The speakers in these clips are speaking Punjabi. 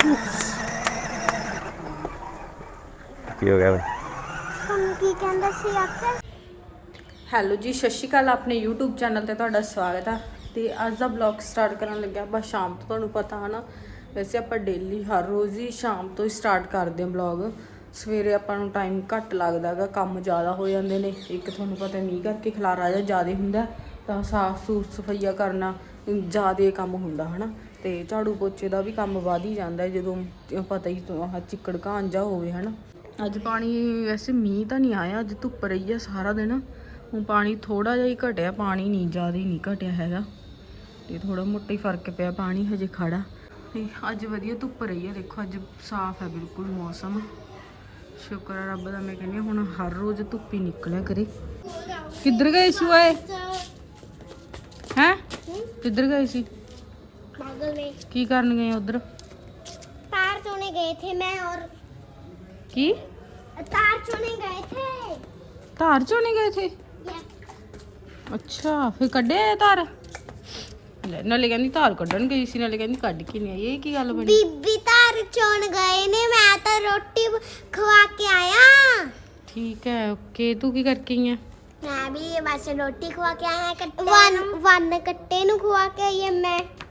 ਕੀ ਹੋ ਗਿਆ ਓਏ ਤੁਹਾਨੂੰ ਕੀ ਕਹਿੰਦਾ ਸੀ ਆਖਰ? ਹੈਲੋ ਜੀ ਸਤਿ ਸ਼੍ਰੀ ਅਕਾਲ ਆਪਣੇ YouTube ਚੈਨਲ ਤੇ ਤੁਹਾਡਾ ਸਵਾਗਤ ਹੈ ਤੇ ਅੱਜ ਦਾ ਬਲੌਗ ਸਟਾਰਟ ਕਰਨ ਲੱਗਿਆ ਬਸ ਸ਼ਾਮ ਤੋਂ ਤੁਹਾਨੂੰ ਪਤਾ ਹਨਾ। ਵੈਸੇ ਆਪਾਂ ਡੇਲੀ ਹਰ ਰੋਜ਼ ਹੀ ਸ਼ਾਮ ਤੋਂ ਹੀ ਸਟਾਰਟ ਕਰਦੇ ਹਾਂ ਬਲੌਗ ਸਵੇਰੇ ਆਪਾਂ ਨੂੰ ਟਾਈਮ ਘੱਟ ਲੱਗਦਾਗਾ ਕੰਮ ਜ਼ਿਆਦਾ ਹੋ ਜਾਂਦੇ ਨੇ। ਇੱਕ ਤੁਹਾਨੂੰ ਪਤਾ ਮੀਂਹ ਕਰਕੇ ਖਲਾਰਾ ਜਿਹਾ ਜ਼ਿਆਦਾ ਹੁੰਦਾ ਤਾਂ ਸਾਫ਼ ਸੂਫ ਸਫਾਈਆ ਕਰਨਾ ਜ਼ਿਆਦਾ ਕੰਮ ਹੁੰਦਾ ਹਨਾ। ਤੇ ਝਾੜੂ ਪੋਚੇ ਦਾ ਵੀ ਕੰਮ ਵਧ ਹੀ ਜਾਂਦਾ ਹੈ, ਜਦੋਂ ਪਤਾ ਹੀ ਤੋਂ ਆਹ ਚਿੱਕੜ ਕਾਂਜਾ ਹੋਵੇ, ਹਨਾ। ਅੱਜ ਪਾਣੀ ਵੈਸੇ ਮੀਂਹ ਤਾਂ ਨਹੀਂ ਆਇਆ, ਅੱਜ ਧੁੱਪ ਰਹੀ ਆ ਸਾਰਾ ਦਿਨ। ਹੁਣ ਪਾਣੀ ਥੋੜਾ ਜਿਹਾ ਹੀ ਘਟਿਆ, ਪਾਣੀ ਨਹੀਂ, ਜ਼ਿਆਦਾ ਹੀ ਨਹੀਂ ਘਟਿਆ ਹੈਗਾ। ਤੇ ਥੋੜਾ ਮੋਟਾ ਹੀ ਫ਼ਰਕ ਪਿਆ, ਪਾਣੀ ਹਜੇ ਖੜਾ ਤੇ ਅੱਜ ਵਧੀਆ ਧੁੱਪ ਰਹੀ ਹੈ ਦੇਖੋ ਅੱਜ ਸਾਫ਼ ਹੈ ਬਿਲਕੁਲ ਮੌਸਮ। ਸ਼ੁਕਰ ਹੈ ਰੱਬ ਦਾ, ਮੈਂ ਕਹਿੰਦੀ ਹਾਂ ਹੁਣ ਹਰ ਰੋਜ਼ ਧੁੱਪ ਹੀ ਨਿਕਲਿਆ ਕਰੇ। ਕਿੱਧਰ ਗਏ ਸੀ ਓਏ? ਹੈ? ਕਿੱਧਰ ਗਏ ਸੀ? बगल में ਕੀ ਕਰਨ ਗਏ ਉਧਰ तार चोने गए थे मैं और ਕੀ तार चोने गए थे ਧਾਰ ਚੋਣੇ ਗਏ ਥੇ ਅੱਛਾ ਫਿਰ ਕੱਢਿਆ ਇਹ ਧਾਰ ਲੈ ਨਾਲੇ ਕਹਿੰਦੀ ਧਾਰ ਕੱਢਣ ਗਈ ਸੀ ਨਾਲੇ ਕਹਿੰਦੀ ਕੱਢ ਕੇ ਨਹੀਂ ਆਈ ਇਹ ਕੀ ਗੱਲ ਬਣੀ बीबी तार चोन गए ने मैं तो रोटी खवा के आया ਠੀਕ ਹੈ ਓਕੇ ਤੂੰ ਕੀ ਕਰਕੇ ਆਈ ਹੈ मैं भी बस रोटी खवा के आया कट्टे वन वन कट्टे नु खवा के आई है मैं टू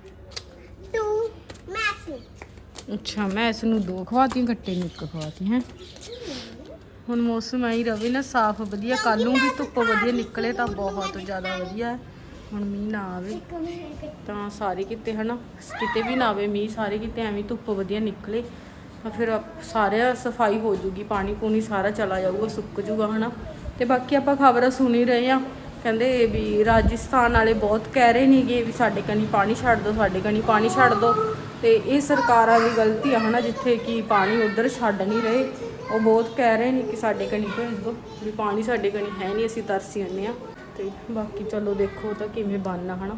ਅੱਛਾ ਮੈਂ ਇਸ ਨੂੰ ਦੋ ਖਵਾਤੀਆਂ ਕੱਟੇ ਨੂੰ ਇੱਕ ਖਵਾਤੀ ਹੈ। ਹੁਣ ਮੌਸਮ ਆਈ ਰਵੇ ਨਾ ਸਾਫ਼ ਵਧੀਆ ਕੱਲ ਨੂੰ ਵੀ ਧੁੱਪ ਵਧੀਆ ਨਿਕਲੇ ਤਾਂ ਬਹੁਤ ਜ਼ਿਆਦਾ ਵਧੀਆ ਹੈ। ਹੁਣ ਮੀਂਹ ਨਾ ਆਵੇ। ਤਾਂ ਸਾਰੇ ਕਿਤੇ ਹਨਾ ਕਿਤੇ ਵੀ ਨਾ ਆਵੇ ਮੀਂਹ ਸਾਰੇ ਕਿਤੇ ਐਵੇਂ ਧੁੱਪ ਵਧੀਆ ਨਿਕਲੇ। ਤਾਂ ਫਿਰ ਆਪ- ਸਾਰਿਆ ਸਫ਼ਾਈ ਹੋ ਜੂਗੀ ਪਾਣੀ ਪੂਣੀ ਸਾਰਾ ਚਲਾ ਜਾਊਗਾ ਸੁੱਕ ਜੂਗਾ ਹਨਾ। ਤੇ ਬਾਕੀ ਆਪਾਂ ਖਬਰਾਂ ਸੁਣ ਰਹੇ ਆ ਕਹਿੰਦੇ ਵੀ ਰਾਜਸਥਾਨ ਵਾਲੇ ਬਹੁਤ ਕਹਿ ਰਹੇ ਨੇਗੇ ਵੀ ਸਾਡੇ ਕਨੀ ਪਾਣੀ ਛੱਡ ਦਿਓ ਸਾਡੇ ਕਨੀ ਪਾਣੀ ਛੱਡ ਦਿਓ ਤੇ ਇਹ ਸਰਕਾਰਾਂ ਦੀ ਗਲਤੀ ਆ ਹਨਾ ਜਿੱਥੇ ਕਿ ਪਾਣੀ ਉਧਰ ਛੱਡ ਨਹੀਂ ਰਹੇ। ਉਹ ਬਹੁਤ ਕਹਿ ਰਹੇ ਨੇ ਕਿ ਸਾਡੇ ਕਨੀ ਭੇਜ ਦਿਓ ਵੀ ਪਾਣੀ ਸਾਡੇ ਕਨੀ ਹੈ ਨਹੀਂ ਅਸੀਂ ਤਰਸੀ ਜਾਂਦੇ ਆ ਤੇ ਬਾਕੀ ਚਲੋ ਦੇਖੋ ਤਾਂ ਕਿਵੇਂ ਬਣਨਾ ਹਨਾ।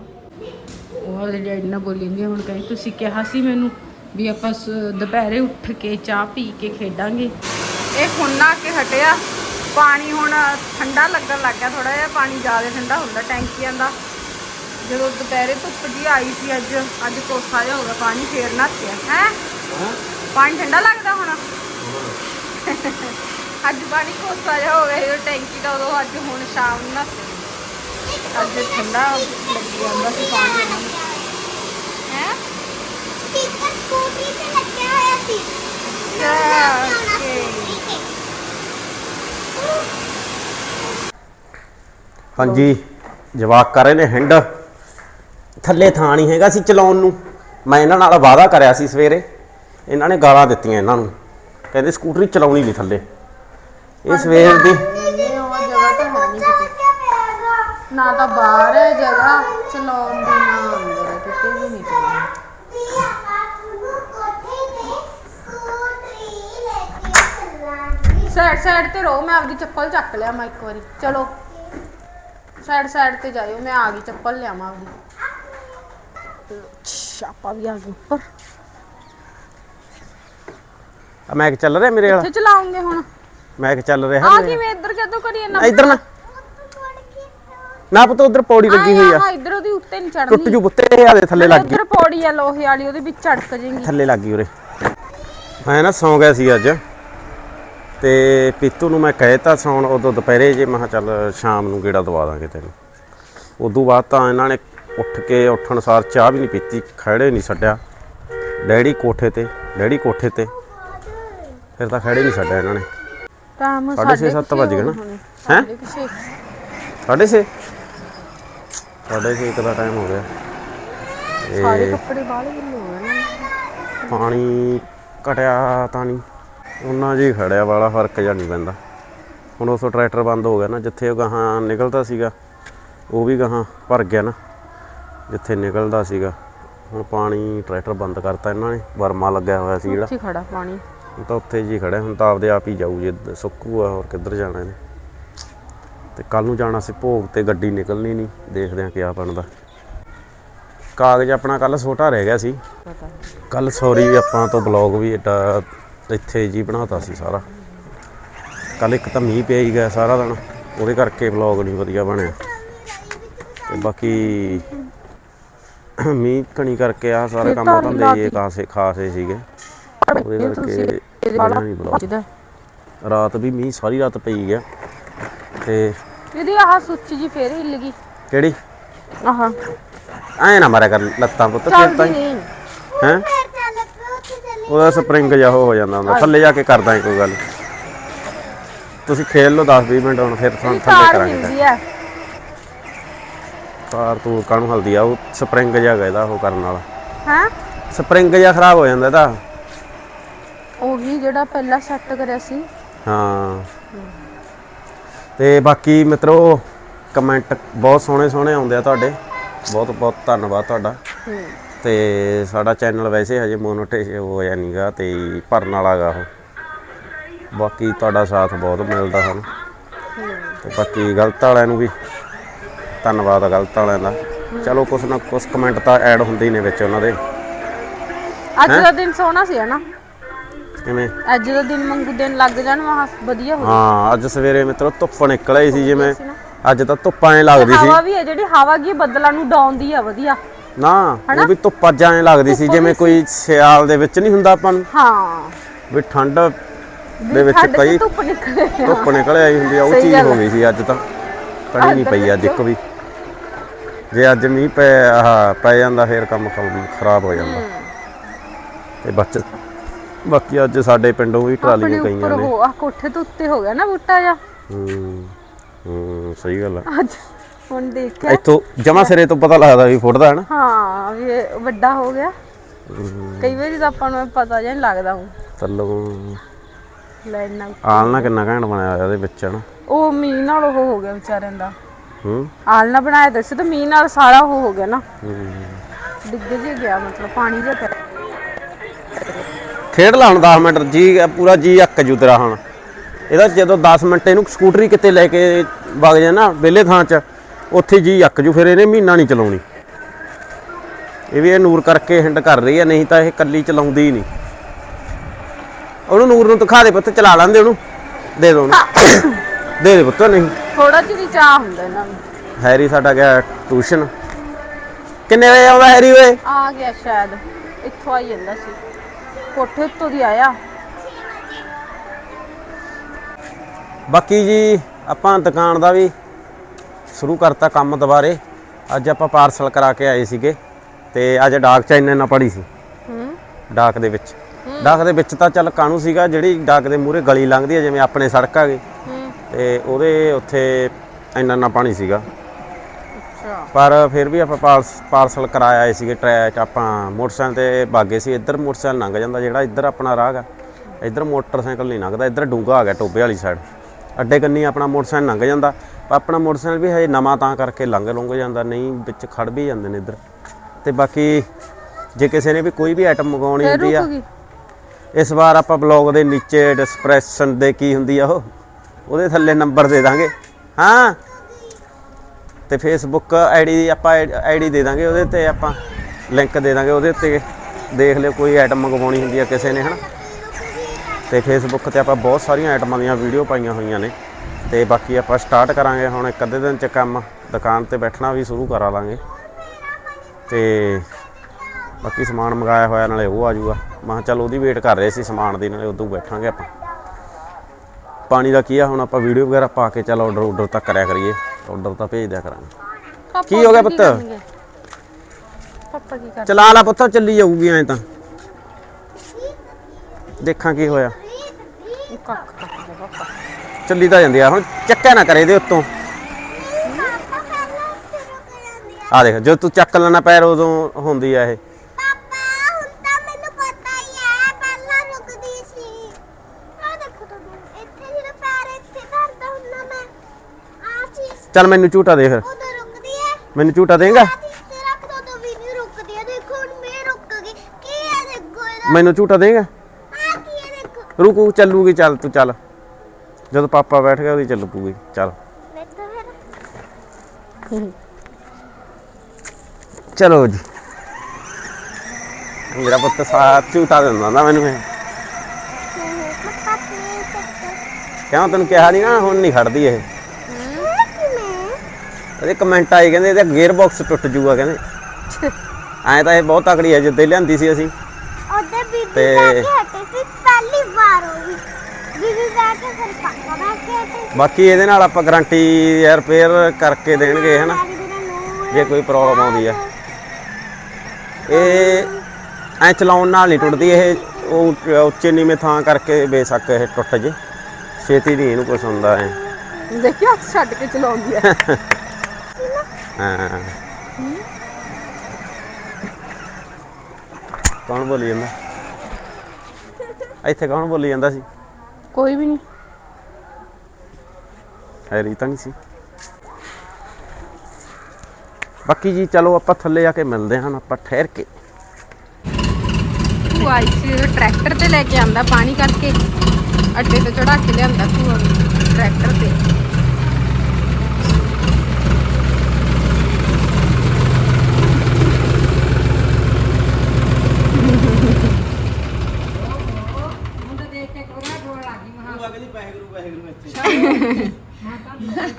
ਉਹ ਵਾਲੇ ਡੈਡੀ ਨਾਲ ਬੋਲੀ ਜਾਂਦੀ ਹੁਣ ਕਹਿੰਦੀ ਤੁਸੀਂ ਕਿਹਾ ਸੀ ਮੈਨੂੰ ਵੀ ਆਪਾਂ ਦੁਪਹਿਰੇ ਉੱਠ ਕੇ ਚਾਹ ਪੀ ਕੇ ਖੇਡਾਂਗੇ। ਇਹ ਹੁਣ ਨਾ ਕੇ ਹਟਿਆ। ਪਾਣੀ ਹੁਣ ਠੰਡਾ ਲੱਗਣ ਲੱਗ ਗਿਆ ਥੋੜਾ ਜਿਹਾ ਪਾਣੀ ਜ਼ਿਆਦਾ ਠੰਡਾ ਹੁੰਦਾ ਟੈਂਕੀਆਂ ਦਾ। ਜਦੋਂ ਦੁਪਹਿਰੇ ਧੁੱਪ ਜੀ ਆਈ ਸੀ ਅੱਜ ਅੱਜ ਕੋਸਾ ਜਿਹਾ ਹੋ ਗਿਆ ਪਾਣੀ ਫੇਰ ਨਾ ਪਿਆ ਹੈ? ਪਾਣੀ ਠੰਡਾ ਲੱਗਦਾ ਹੁਣ? ਅੱਜ ਪਾਣੀ ਕੋਸਾ ਜਿਹਾ ਹੋ ਗਿਆ ਇਹ ਟੈਂਕੀ ਦਾ ਉਦੋਂ ਅੱਜ ਹੁਣ ਸ਼ਾਮ ਨੂੰ ਨਾ ਅੱਜ ਠੰਡਾ ਲੱਗੀ ਜਾਂਦਾ ਸੀ ਪਾਣੀ। ਹੈ? ਸਪੀਕਰ ਸਕੂਟਰੀ ਤੇ ਲੱਗਿਆ ਹੋਇਆ ਸੀ। ਓਕੇ। ਹਾਂਜੀ ਜਵਾਕ ਕਰ ਰਹੇ ਨੇ ਹਿੰਡ ਥੱਲੇ ਥਾਂ ਨਹੀਂ ਹੈਗਾ ਸੀ ਚਲਾਉਣ ਨੂੰ। ਮੈਂ ਇਹਨਾਂ ਨਾਲ ਵਾਅਦਾ ਕਰਿਆ ਸੀ ਸਵੇਰੇ। ਇਹਨਾਂ ਨੇ ਗਾਲਾਂ ਦਿੱਤੀਆਂ ਇਹਨਾਂ ਨੂੰ। ਕਹਿੰਦੇ ਸਕੂਟਰੀ ਚਲਾਉਣੀ ਨਹੀਂ ਥੱਲੇ। ਇਹ ਸਵੇਰ ਦੀ ਇਹ ਉਹ ਜਗ੍ਹਾ ਤਾਂ ਹੈ ਨਹੀਂ ਕਿਤੇ। ਨਾ ਤਾਂ ਬਾਹਰ ਹੈ ਜਗ੍ਹਾ ਚਲਾਉਣ ਦੀ ਨਾ ਅੰਦਰ ਹੈ ਕਿਤੇ ਵੀ ਨਹੀਂ ਚਲਾਉਣੀ ਸਾਈਡ ਸਾਈਡ ਤੇ ਰਹੋ ਮੈਂ ਆਪਦੀ ਚੱਪਲ ਚੱਕ ਲਿਆ ਮੈਂ ਇੱਕ ਵਾਰੀ। ਚਲੋ। ਸਾਈਡ ਸਾਈਡ ਤੇ ਜਾਇਓ ਮੈਂ ਆ ਗਈ ਚੱਪਲ ਲਿਆਵਾਂ ਆਪਦੀ। ਛਾਪਾ ਵੀ ਆ ਗਿਆ ਉੱਪਰ। ਆ ਮੈਕ ਚੱਲ ਰਿਹਾ ਮੇਰੇ ਵਾਲਾ? ਕਿੱਥੇ ਚਲਾਉਂਗੇ ਹੁਣ? ਮੈਕ ਚੱਲ ਰਿਹਾ ਆ ਮੇਰੇ ਕਿਵੇਂ ਇੱਧਰ ਕਿਦੋਂ ਕਰੀਏ ਨਾ ਇੱਧਰ ਨਾ। ਨਾ ਪਤਾ ਉਧਰ ਪੌੜੀ ਲੱਗੀ ਹੋਈ ਆ। ਹਾਂ ਇੱਧਰ ਉਹਦੀ ਉੱਤੇ ਨਹੀਂ ਟੁੱਟ ਚੜਨੀ ਜੂ ਬੁੱਤੇ ਇਹ ਆਦੇ ਥੱਲੇ ਲੱਗ ਗਈ। ਉੱਧਰ ਪੌੜੀ ਆ ਲੋਹੇ ਵਾਲੀ ਉਹਦੇ ਵਿੱਚ ਝੜਕ ਜਾਏਗੀ ਥੱਲੇ ਲੱਗ ਗਈ ਉਰੇ। ਮੈਂ ਨਾ ਸੌਂ ਗਿਆ ਸੀ ਅੱਜ। ਤੇ ਪੀਤੂ ਨੂੰ ਮੈਂ ਕਹਿਤਾ ਸੌਣ ਉਦੋਂ ਦੁਪਹਿਰੇ ਜੇ ਮੈਂ ਚੱਲ ਸ਼ਾਮ ਨੂੰ ਗੇੜਾ ਦਵਾ ਦਾਂਗੇ ਤੈਨੂੰ। ਉਦੋਂ ਬਾਅਦ ਤਾਂ ਇਹਨਾਂ ਨੇ ਉੱਠ ਕੇ ਉੱਠਣ ਸਾਰ ਚਾਹ ਵੀ ਨਹੀਂ ਪੀਤੀ ਖੜੇ ਨਹੀਂ ਛੱਡਿਆ। ਡੈਡੀ ਕੋਠੇ ਤੇ ਡੈਡੀ ਕੋਠੇ ਤੇ। ਫਿਰ ਤਾਂ ਖੜੇ ਨਹੀਂ ਛੱਡਿਆ ਇਹਨਾਂ ਨੇ। ਟਾਈਮ ਸਾਢੇ ਛੇ, ਸੱਤ ਵੱਜ ਗਏ ਨਾ। ਹੈਂ? ਛੇ। ਇੱਕ ਦਾ ਟਾਈਮ ਹੋ ਗਿਆ। ਸਾਰੇ ਕੱਪੜੇ ਬਾਹਲੇ ਗਿੱਲੇ ਹੋ ਗਏ ਪਾਣੀ ਘਟਿਆ ਤਾਂ ਨਹੀਂ। ਉਹਨਾਂ ਜੀ ਖੜਿਆ ਵਾਲਾ ਫ਼ਰਕ ਜਾਂ ਨਹੀਂ ਪੈਂਦਾ। ਹੁਣ ਉਸੋਂ ਟਰੈਕਟਰ ਬੰਦ ਹੋ ਗਿਆ ਨਾ ਜਿੱਥੇ ਉਹ ਗਾਹਾਂ ਨਿਕਲਦਾ ਸੀਗਾ ਉਹ ਵੀ ਗਾਹਾਂ ਭਰ ਗਿਆ ਨਾ ਜਿੱਥੇ ਨਿਕਲਦਾ ਸੀਗਾ। ਹੁਣ ਪਾਣੀ ਟਰੈਕਟਰ ਬੰਦ ਕਰਤਾ ਇਹਨਾਂ ਨੇ ਵਰਮਾ ਲੱਗਿਆ ਹੋਇਆ ਸੀ ਜਿਹੜਾ। ਉੱਥੇ ਖੜਾ ਪਾਣੀ। ਹੁਣ ਤਾਂ ਉੱਥੇ ਜੀ ਖੜਿਆ ਹੁਣ ਤਾਂ ਆਪਦੇ ਆਪ ਹੀ ਜਾਊ ਜੇ ਸੁੱਕੂਗਾ ਹੋਰ ਕਿੱਧਰ ਜਾਣਾ ਇਹਨੇ। ਤੇ ਕੱਲ ਨੂੰ ਜਾਣਾ ਸੀ ਭੋਗ ਤੇ ਗੱਡੀ ਨਿਕਲਣੀ ਨਹੀਂ ਦੇਖਦੇ ਆ ਕਿਆ ਬਣਦਾ। ਕਾਗਜ਼ ਆਪਣਾ ਕੱਲ ਛੋਟਾ ਰਹਿ ਗਿਆ ਸੀ। ਕੱਲ ਸੌਰੀ ਆਪਾਂ ਤੋਂ ਬਲੌਗ ਵੀ ਏਡਾ ਇੱਥੇ ਜੀ ਬਣਾਤਾ ਸੀ ਸਾਰਾ। ਕੱਲ ਇੱਕ ਤਾਂ ਮੀਂਹ ਪਿਆ ਹੀ ਗਿਆ ਸਾਰਾ ਦਿਨ ਉਹਦੇ ਕਰਕੇ ਬਲੌਗ ਨਹੀਂ ਵਧੀਆ ਬਣਿਆ। ਤੇ ਬਾਕੀ ਮੀਂਹ ਕਣੀ ਕਰਕੇ ਆ ਸਾਰੇ ਕੰਮ ਜੇ ਲਾਤੀ। ਕਾਸੇ ਖਾਸੇ ਸੀਗੇ। ਉਹਦੇ ਕਰਕੇ ਬਣਿਆ ਨਹੀਂ ਬਲੌਗ ਰਾਤ ਵੀ ਮੀਂਹ ਸਾਰੀ ਰਾਤ ਪਈ ਗਿਆ। ਤੇ ਦੀਦੀ ਆਹ ਸੁੱਚ ਜੀ ਫੇਰ ਹਿੱਲ ਗਈ। ਕਿਹੜੀ? ਆਹ। ਐ ਨਾ ਮਾਰਿਆ ਕਰ ਲੱਤਾਂ ਪੁੱਤ ਤਾਂ ਨਹੀਂ। ਹੈ ਫਿਰ ਚੱਲ ਪਿਓ ਉੱਥੇ ਚੱਲੀ ਉਹਦਾ ਸਪਰਿੰਗ ਜਿਹਾ ਹੋ ਜਾਂਦਾ ਹੁੰਦਾ। ਥੱਲੇ ਜਾ ਕੇ ਕਰਦਾ ਕੋਈ ਗੱਲ। ਤੁਸੀਂ ਖੇਲ ਲਓ 10 20 ਮਿੰਟ ਹੁਣ ਫਿਰ ਤੁਹਾਨੂੰ ਥੱਲੇ ਕਾਰ ਕਰਾਂਗੇ ਹਿੱਲਦੀ ਆ। ਤੂੰ ਕਾਹਨੂੰ ਹਲਦੀ ਆ? ਉਹ ਸਪਰਿੰਗ ਜਿਹਾ ਹੈਗਾ ਇਹਦਾ ਉਹ ਕਰਨ ਵਾਲਾ। ਹਾਂ? ਸਪਰਿੰਗ ਜਿਹਾ ਖਰਾਬ ਹੋ ਜਾਂਦਾ ਇਹਦਾ। ਉਹੀ ਜਿਹੜਾ ਪਹਿਲਾਂ ਸੈੱਟ ਕਰਿਆ ਸੀ। ਹਾਂ। ਤੇ ਬਾਕੀ ਮਿੱਤਰੋ ਕਮੈਂਟ ਬਹੁਤ ਸੋਹਣੇ ਸੋਹਣੇ ਆਉਂਦੇ ਆ ਤੁਹਾਡੇ। ਬਹੁਤ ਬਹੁਤ ਧੰਨਵਾਦ ਤੁਹਾਡਾ। ਤੇ ਸਾਡਾ ਚੈਨਲ ਵੈਸੇ ਹਜੇ ਮੋਨੋਟੇਸ਼ਨ ਹੋਇਆ ਨਹੀਂਗਾ ਤੇ ਭਰਨ ਵਾਲਾਗਾ ਉਹ। ਬਾਕੀ ਤੁਹਾਡਾ ਸਾਥ ਬਹੁਤ ਮਿਲਦਾ ਸਾਨੂੰ ਤੇ ਬਾਕੀ ਗਲਤ ਵਾਲਿਆਂ ਨੂੰ ਵੀ ਧੰਨਵਾਦ ਗਲਤ ਵਾਲਿਆਂ ਦਾ। ਚਲੋ ਕੁਛ ਨਾ ਕੁਛ ਕਮੈਂਟ ਤਾਂ ਐਡ ਹੁੰਦੇ ਹੀ ਨੇ ਵਿੱਚ ਉਹਨਾਂ ਦੇ। ਅੱਜ ਦਾ ਦਿਨ ਸੋਹਣਾ ਸੀ ਹਨਾ? ਕਿਵੇਂ? ਅੱਜ ਦਾ ਦਿਨ ਮੰਗੂ ਦਿਨ ਲੱਗ ਜਾਣ ਵਾਹ ਵਧੀਆ ਹੋ ਹਾਂ ਅੱਜ ਸਵੇਰੇ ਮਿੱਤਰੋ ਧੁੱਪ ਨਿਕਲ ਆਈ ਸੀ ਜਿਵੇਂ ਅੱਜ ਤਾਂ ਧੁੱਪ ਐਂ ਲੱਗਦੀ ਸੀ ਹਵਾ ਵੀ ਹੈ ਜਿਹੜੀ ਹਵਾ ਕੀ ਬੱਦਲਾਂ ਨੂੰ ਡਾਉਂਦੀ ਆ ਵਧੀਆ। ਨਾ ਉਹ ਵੀ ਧੁੱਪ ਅੱਜ ਐਂ ਲੱਗਦੀ ਸੀ ਜਿਵੇਂ ਕੋਈ ਸਿਆਲ ਦੇ ਵਿੱਚ ਨਹੀਂ ਹੁੰਦਾ ਆਪਾਂ ਨੂੰ। ਹਾਂ। ਵੀ ਠੰਡ ਦੇ ਵਿੱਚ ਚ ਧੁੱਪ ਨਿਕਲੇ। ਧੁੱਪ ਨਿਕਲ ਆਈ ਹੁੰਦੀ ਆ ਉਹ ਚੀਜ਼ ਹੋ। ਗਈ ਸੀ ਅੱਜ ਤਾਂ। ਕਣੀ ਨਹੀਂ ਪਈ ਅੱਜ ਇੱਕ ਵੀ। ਜੇ ਅੱਜ ਮੀਂਹ ਪੈ ਆਹ ਪੈ ਜਾਂਦਾ ਫੇਰ ਕੰਮ ਖਰਾਬ ਹੋ ਜਾਂਦਾ। ਤੇ ਬੱਚ ਬਾਕੀ ਅੱਜ ਸਾਡੇ ਪਿੰਡੋਂ ਵੀ ਆਪਣੇ ਟਰਾਲੀਆਂ ਉੱਪਰ ਕਈਆਂ ਨੇ। ਹੋ ਆ ਕੋਠੇ ਤੋਂ ਉੱਤੇ ਹੋ ਗਿਆ ਨਾ ਬੂਟਾ ਜਾ ਹੂੰ ਹੂੰ ਸਹੀ ਗੱਲ ਆ। ਅੱਜ ਹੁਣ ਦੇਖਿਆ। ਇੱਥੋਂ ਜਮਾ ਸਿਰੇ ਤੋਂ ਪਤਾ ਲੱਗਦਾ ਵੀ ਫੁੱਟਦਾ ਹੈ ਨਾ। ਹਾਂ ਵੀ ਇਹ ਵੱਡਾ ਹੋ ਗਿਆ। ਕਈ ਵਾਰੀ ਤਾਂ ਆਪਾਂ ਨੂੰ ਪਤਾ ਜਾਂ ਨਹੀਂ ਲੱਗਦਾ ਹੁਣ। ਤੱਲੋਂ ਲੈਣਾ ਆਲਣਾ ਕਿੰਨਾ ਘੈਂਟ ਬਣਾਇਆ ਹੋਇਆ ਇਹਦੇ ਵਿੱਚ ਹਨਾ। ਉਹ ਮੀਂਹ ਨਾਲ ਉਹ ਹੋ ਗਿਆ ਵਿਚਾਰਿਆਂ ਦਾ। ਹੂੰ। ਆਲਣਾ ਬਣਾਇਆ ਤਾਂ ਸੀ ਤਾਂ ਮੀਂਹ ਨਾਲ ਸਾਰਾ ਉਹ ਹੋ ਗਿਆ ਨਾ। ਹੂੰ। ਡਿੱਗ ਜੇ ਗਿਆ ਮਤਲਬ ਪਾਣੀ ਜਿਹਾ ਪੈ ਖੇਡ ਲਾ ਹੁਣ 10 ਮਿੰਟ ਜੀ ਪੂਰਾ ਜੀ ਅੱਕ ਜੂ ਤੇਰਾ ਹੁਣ। ਇਹਦਾ ਜਦੋਂ 10 ਮਿੰਟ ਇਹਨੂੰ ਸਕੂਟਰੀ ਕਿਤੇ ਲੈ ਕੇ ਵਗ ਜਾ ਨਾ ਵਿਹਲੇ ਥਾਂ 'ਚ। ਉੱਥੇ ਜੀ ਅੱਕ ਜੂ ਫਿਰ ਇਹਨੇ ਮਹੀਨਾ ਨਹੀਂ ਚਲਾਉਣੀ। ਇਹ ਵੀ ਇਹ ਨੂਰ ਕਰਕੇ ਹਿੰਡ ਕਰ ਰਹੀ ਹੈ ਨਹੀਂ ਤਾਂ ਇਹ ਕੱਲੀ ਚਲਾਉਂਦੀ ਹੀ ਨਹੀਂ। ਉਹਨੂੰ ਨੂਰ ਨੂੰ ਦਿਖਾ ਦੇ ਪੁੱਤ ਚਲਾ ਲੈਂਦੇ ਉਹਨੂੰ। ਦੇ ਦੋ ਉਹਨੂੰ। ਦੇ ਦੇ ਪੁੱਤ ਨਹੀਂ ਥੋੜਾ ਜਿਹਾ ਚਾਹ ਹੁੰਦਾ ਇਹਨਾਂ ਨੂੰ। ਹੈਰੀ ਸਾਡਾ ਗਿਆ ਟਿਊਸ਼ਨ। ਕਿੰਨੇ ਵਜੇ ਆਉਂਦਾ ਹੈਰੀ ਓਏ? ਆ ਗਿਆ ਸ਼ਾਇਦ। ਇੱਥੋਂ ਆਈ ਜਾਂਦਾ ਸੀ। ਕੋਠੇ ਉੱਤੋਂ ਦੀ ਆਇਆ। ਬਾਕੀ ਜੀ ਆਪਾਂ ਦੁਕਾਨ ਦਾ ਵੀ ਸ਼ੁਰੂ ਕਰਤਾ ਕੰਮ ਦੁਬਾਰੇ। ਅੱਜ ਆਪਾਂ ਪਾਰਸਲ ਕਰਾ ਕੇ ਆਏ ਸੀਗੇ ਤੇ ਅੱਜ ਡਾਕ ਚ ਇੰਨਾ ਨਾ ਪੜੀ ਸੀ। ਹੂੰ। ਡਾਕ ਦੇ ਵਿੱਚ। ਡਾਕ ਦੇ ਵਿੱਚ ਤਾਂ ਚੱਲ ਕਾਣੂ ਸੀਗਾ ਜਿਹੜੀ ਡਾਕ ਦੇ ਮੂਹਰੇ ਗਲੀ ਲੰਘਦੀ ਹੈ ਜਿਵੇਂ ਆਪਣੇ ਸੜਕ ਆਗੇ ਹੂੰ। ਤੇ ਉਹਦੇ ਉੱਥੇ ਇੰਨਾ ਨਾ ਪਾਣੀ ਸੀਗਾ। ਪਰ ਫਿਰ ਵੀ ਆਪਾਂ ਪਾਰਸ- ਪਾਰਸਲ ਕਰਾਇਆ ਆਏ ਸੀਗੇ ਟਰੈਕ ਆਪਾਂ ਮੋਟਰਸਾਈਕਲ ਤੇ ਬਾਗੇ ਸੀ। ਇੱਧਰ ਮੋਟਰਸਾਈਕਲ ਲੰਘ ਜਾਂਦਾ ਜਿਹੜਾ ਇੱਧਰ ਆਪਣਾ ਰਾਹ ਗਾ ਇੱਧਰ ਮੋਟਰਸਾਈਕਲ ਨਹੀਂ ਲੰਘਦਾ ਇੱਧਰ ਡੂੰਗਾ ਆ ਗਿਆ ਟੋਬੇ ਵਾਲੀ ਸਾਈਡ ਅੱਡੇ ਕੰਨੀ ਆਪਣਾ ਮੋਟਰਸਾਈਕਲ ਲੰਘ ਜਾਂਦਾ। ਆਪਣਾ ਮੋਟਰਸਾਈਕਲ ਵੀ ਹਜੇ ਨਵਾਂ ਤਾਂ ਕਰਕੇ ਲੰਘ ਲੰਘ ਜਾਂਦਾ ਨਹੀਂ ਵਿੱਚ ਖੜ ਵੀ ਜਾਂਦੇ ਨੇ ਇੱਧਰ। ਤੇ ਬਾਕੀ ਜੇ ਕਿਸੇ ਨੇ ਵੀ ਕੋਈ ਵੀ ਆਈਟਮ ਮੰਗਵਾਉਣੀ ਫਿਰ ਹੁੰਦੀ ਆ ਇਸ ਵਾਰ ਆਪਾਂ ਬਲੌਗ ਦੇ ਨੀਚੇ ਡਿਸਕ੍ਰਿਪਸ਼ਨ ਦੇ ਕੀ ਹੁੰਦੀ ਆ ਉਹ ਉਹਦੇ ਥੱਲੇ ਨੰਬਰ ਦੇ ਦਾਂਗੇ। ਹਾਂ? ਤੇ ਫੇਸਬੁੱਕ ਆਈਡੀ ਆਪਾਂ ਆਈਡੀ ਦੇ ਦਾਂਗੇ ਉਹਦੇ ਤੇ ਆਪਾਂ ਲਿੰਕ ਦੇ ਦਾਂਗੇ ਉਹਦੇ ਉੱਤੇ ਦੇਖ ਲਿਓ ਕੋਈ ਆਈਟਮ ਮੰਗਵਾਉਣੀ ਹੁੰਦੀ ਆ ਕਿਸੇ ਨੇ ਹਨਾ? ਤੇ ਫੇਸਬੁੱਕ ਤੇ ਆਪਾਂ ਬਹੁਤ ਸਾਰੀਆਂ ਆਈਟਮਾਂ ਦੀਆਂ ਵੀਡੀਓ ਪਾਈਆਂ ਹੋਈਆਂ ਨੇ। ਤੇ ਬਾਕੀ ਆਪਾਂ ਸਟਾਰਟ ਕਰਾਂਗੇ ਹੁਣ ਇੱਕ ਅੱਧੇ ਦਿਨ ਚ ਕੰਮ ਦੁਕਾਨ ਤੇ ਬੈਠਣਾ ਵੀ ਸ਼ੁਰੂ ਕਰਾ ਲਾਂਗੇ। ਤੇ ਬਾਕੀ ਸਮਾਨ ਮੰਗਾਇਆ ਹੋਇਆ ਨਾਲੇ ਉਹ ਆ ਜਾਊਗਾ। ਮੈਂ ਚੱਲ ਉਹਦੀ ਵੇਟ ਕਰ ਰਹੇ ਸੀ ਸਮਾਨ ਦੀ ਨਾਲੇ ਉਦੋਂ ਬੈਠਾਂਗੇ ਆਪਾਂ। ਪਾਣੀ ਦਾ ਕੀ ਆ ਹੁਣ ਆਪਾਂ ਵੀਡੀਓ ਵਗੈਰਾ ਪਾ ਕੇ ਚੱਲ ਆਰਡਰ ਆਰਡਰ ਤੱਕ ਕਰਿਆ ਕਰੀਏ। ਆਰਡਰ ਤਾਂ ਭੇਜ ਦਿਆ ਕਰਾਂਗੇ। ਕੀ ਹੋ ਗਿਆ ਪੁੱਤ? ਕਰਨਗੇ? ਪਾਪਾ ਕੀ ਕਰ ਚਲਾ ਲਾ ਪੁੱਤ ਚੱਲੀ ਜਾਊਗੀ ਐ ਤਾਂ। ਦੇਖਾਂ ਕੀ ਹੋਇਆ ਉਹ ਕੱਖ ਕੱਖ ਦਾ ਪਾਪਾ ਚੱਲੀ ਤਾਂ ਜਾਂਦੀ ਆ ਹੁਣ ਚੱਕਿਆ ਨਾ ਕਰੇ ਇਹਦੇ ਉੱਤੋਂ। ਆ ਦੇਖ ਜਦੋਂ ਤੂੰ ਚੱਕ ਲੈਣਾ ਪੈਰ ਉਦੋਂ ਹੁੰਦੀ ਆ ਇਹ। ਚੱਲ ਮੈਨੂੰ ਝੂਟਾ ਦੇ ਫਿਰ। ਉਦੋਂ ਰੁਕਦੀ ਹੈ ਮੈਨੂੰ ਝੂਟਾ ਦੇਂਗਾ? ਤੇ ਰੱਖ ਦੋ ਤਾਂ ਵੀ ਨਹੀਂ ਰੁਕਦੀ। ਹੈ ਦੇਖੋ ਹੁਣ ਮੈਂ ਰੁਕ ਗਈ। ਕੀ ਹੈ ਦੇਖੋ ਇਹਦਾ? ਮੈਨੂੰ ਝੂਟਾ ਦੇਂਗਾ? ਰੁਕੂ ਚੱਲੂਗੀ ਚੱਲ ਤੂੰ ਚੱਲ। ਜਦੋਂ ਪਾਪਾ ਬੈਠ ਗਿਆ ਉਹਦੀ ਚੱਲ ਪੂਗੀ ਚੱਲ। ਮੈਂ ਤਾਂ ਫਿਰ। ਚਲੋ ਜੀ। ਮੇਰਾ ਪੁੱਤ ਸਾਥ ਝੂਟਾ ਦਿੰਦਾ ਨਾ ਮੈਨੂੰ ਇਹ। ਕਿਉਂ ਤੈਨੂੰ ਕਿਹਾ ਨਹੀਂ ਨਾ ਹੁਣ ਨਹੀਂ ਖੜਦੀ ਇਹ। ਇਹਦੇ ਕਮੈਂਟ ਆਏ ਕਹਿੰਦੇ ਇਹਦਾ ਗੇਅਰ ਬਾਕਸ ਟੁੱਟ ਜੂਗਾ ਕਹਿੰਦੇ। ਐਂ ਤਾਂ ਇਹ ਬਹੁਤ ਤਕੜੀ ਹੈ ਜਿੱਦੇ ਲਿਆਂਦੀ ਸੀ ਅਸੀਂ। ਉਹਦੇ ਬੀਬੀ ਤੇ ਦੀਦੀ ਬੈਠ ਕੇ ਫਿਰ ਪਾਪਾ ਬੈਠ ਕੇ ਬਾਕੀ ਇਹਦੇ ਨਾਲ ਆਪਾਂ ਗਾਰੰਟੀ ਰਿਪੇਅਰ ਕਰਕੇ ਦੇਣਗੇ ਹਨਾ? ਜੇ ਕੋਈ ਪ੍ਰੋਬਲਮ ਆਉਂਦੀ ਆ। ਇਹ ਐ ਚਲਾਉਣ ਨਾਲ ਨਹੀਂ ਟੁੱਟਦੀ ਇਹ ਉਹ ਉੱਚ- ਨੀਵੇਂ ਥਾਂ ਕਰਕੇ ਬੇਸ਼ੱਕ ਇਹ ਟੁੱਟ ਜੇ। ਛੇਤੀ ਨਹੀਂ ਇਹਨੂੰ ਕੁਛ ਹੁੰਦਾ ਹੈ ਦੇਖਿਆ ਹੱਥ ਛੱਡ ਕੇ ਚਲਾਉਂਦੀ ਆ। ਹਾਂ। ਕੌਣ ਬੋਲੀ ਜਾਂਦਾ? ਇੱਥੇ ਕੌਣ ਬੋਲੀ ਜਾਂਦਾ ਸੀ? ਕੋਈ ਵੀ ਨਹੀਂ। ਹੈਰੀ ਤਾਂ ਨਹੀਂ ਸੀ। ਬਾਕੀ ਜੀ ਚਲੋ ਆਪਾਂ ਥੱਲੇ ਆ ਕੇ ਮਿਲਦੇ ਹਾਂ ਆਪਾਂ ਠਹਿਰ ਕੇ। ਭੂਆ ਇਸ ਟਰੈਕਟਰ ਤੇ ਲੈ ਕੇ ਆਂਦਾ ਪਾਣੀ ਕਰਕੇ। ਅੱਡੇ ਤੇ ਚੜਾ ਕੇ ਲਿਆਂਦਾ ਭੂਆ ਨੂੰ ਟਰੈਕਟਰ ਤੇ।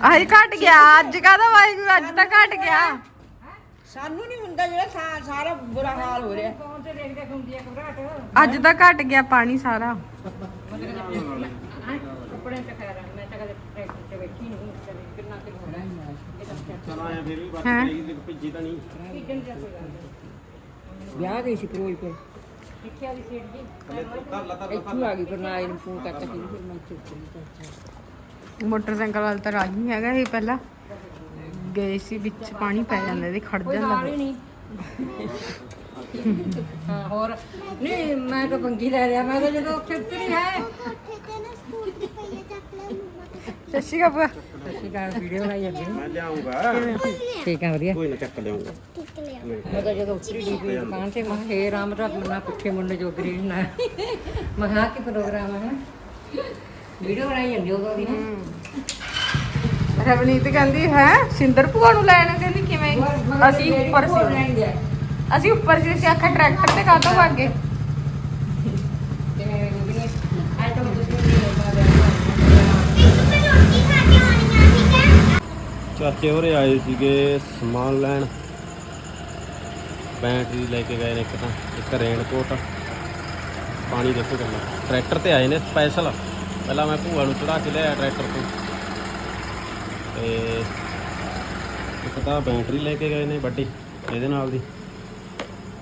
ਆਈ ਘਟ ਗਿਆ ਅੱਜ ਕਾਹਦਾ ਵਾਹਿਗੁਰੂ ਅੱਜ ਤਾਂ ਘਟ ਗਿਆ। ਸਾਨੂੰ ਨਹੀਂ ਹੁੰਦਾ ਜਿਹੜਾ ਸਾ- ਸਾਰਾ ਬੁਰਾ ਹਾਲ ਹੋ ਰਿਹਾ। ਅੱਜ ਤਾਂ ਘਟ ਗਿਆ ਪਾਣੀ ਸਾਰਾ। ਚਲੋ ਆਇਆ ਫਿਰ ਵੀ ਬਾਕੀ ਹੈਂ? ਚਾਹੀਦੀ ਭਿੱਜੀ ਤਾਂ ਨਹੀਂ ਵਿਆਹ ਗਈ ਸੀ ਫਿਰੋਜ਼ਪੁਰ। ਇੱਥੋਂ ਆ ਗਈ ਪਰ ਨਾ ਇਹਨੂੰ ਫੋਨ ਕਰਤਾ ਕਿ ਫਿਰ ਮੈਂ ਚੁੱਪ ਨਹੀਂ ਮੋਟਰਸਾਈਕਲ ਵਾਲਾ ਤਾਂ ਰਾਜ ਹੈਗਾ ਇਹ ਪਹਿਲਾਂ। ਗਏ ਸੀ ਵਿੱਚ ਪਾਣੀ ਪੈ ਜਾਂਦਾ ਇਹਦੇ ਖੜ ਜਾਂਦਾ ਹਾਂ ਹੋਰ। ਨਹੀਂ ਮੈਂ ਤਾਂ ਪੰਗੀ ਲੈ ਰਿਹਾ ਮੈਂ ਤਾਂ ਜਦੋਂ ਉੱਥੇ ਉਤਰੀ ਹੈ। ਸਤਿ ਸ਼੍ਰੀ ਅਕਾਲ ਅਸੀਂ ਕਾਰ ਵੀਡੀਓ ਬਣਾਈ ਜਾਂਦੇ ਮੈਂ ਲਿਆਉਂਗਾ। ਠੀਕ ਹੈ ਵਧੀਆ। ਕੋਈ ਨਾ ਚੱਕ ਲਿਆਉਂਗਾ। ਮੈਂ ਤਾਂ ਜਦੋਂ ਉੱਤਰੀ ਡੀਪੀ ਦੁਕਾਨ ਤੇ ਮੈਂ ਹੇ ਰਾਮ ਰੱਬ ਨਾ ਪੁੱਠੇ ਮੁੰਡੇ ਜੋ ਗ੍ਰੀਨ ਨਾ ਮੈਂ ਕਿਹਾ ਕੀ ਪ੍ਰੋਗਰਾਮ ਹੈ? ਵੀਡੀਓ ਬਣਾਈ ਜਾਂਦੀ ਉਦੋਂ ਦੀ ਹੈ ਰਵਨੀਤ ਕਹਿੰਦੀ ਹੈ ਸਿੰਦਰ ਭੂਆ ਨੂੰ ਲੈਣ? ਕਹਿੰਦੀ ਕਿਵੇਂ? ਅਸੀਂ ਉੱਪਰ ਸੀ। ਅਸੀਂ ਉੱਪਰ ਸੀ ਅਸੀਂ ਆਖਿਆ ਟਰੈਕਟਰ ਤੇ ਕਾਹਤੋਂ ਵਾਗੇ? ਤੇ ਹੈ ਚਾਚੇ ਹੋਰੇ ਆਏ ਸੀਗੇ ਸਮਾਨ ਲੈਣ। ਬੈਟਰੀ ਲੈ ਕੇ ਗਏ ਨੇ ਇੱਕ ਤਾਂ ਇੱਕ ਰੇਨਕੋਟ ਪਾਣੀ ਦੇਖੋ ਕਿੰਨਾ। ਟਰੈਕਟਰ ਤੇ ਆਏ ਨੇ ਸਪੈਸ਼ਲ। ਪਹਿਲਾਂ ਮੈਂ ਭੂਆ ਨੂੰ ਚੜਾ ਕੇ ਲਿਆਇਆ ਟਰੈਕਟਰ ਤੋਂ। ਤੇ ਇੱਕ ਤਾਂ ਬੈਟਰੀ ਲੈ ਕੇ ਗਏ ਨੇ ਵੱਡੀ, ਇਹਦੇ ਨਾਲ ਦੀ।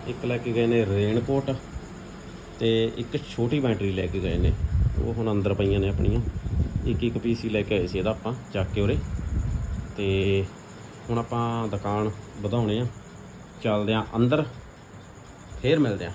ਇੱਕ ਲੈ ਕੇ ਗਏ ਨੇ ਰੇਨਕੋਟ ਤੇ ਇੱਕ ਛੋਟੀ ਬੈਟਰੀ ਲੈ ਕੇ ਗਏ ਨੇ। ਉਹ ਹੁਣ ਅੰਦਰ ਪਈਆਂ ਨੇ ਆਪਣੀਆਂ। ਇੱਕ ਇੱਕ ਪੀਸ ਹੀ ਲੈ ਕੇ ਆਏ ਸੀ ਇਹਦਾ ਆਪਾਂ, ਚੱਕ ਕੇ ਉਰੇ। ਤੇ ਹੁਣ ਆਪਾਂ ਦੁਕਾਨ ਵਧਾਉਣੇ ਆ। ਚੱਲਦੇ ਆ ਅੰਦਰ, ਫੇਰ ਮਿਲਦੇ ਆ।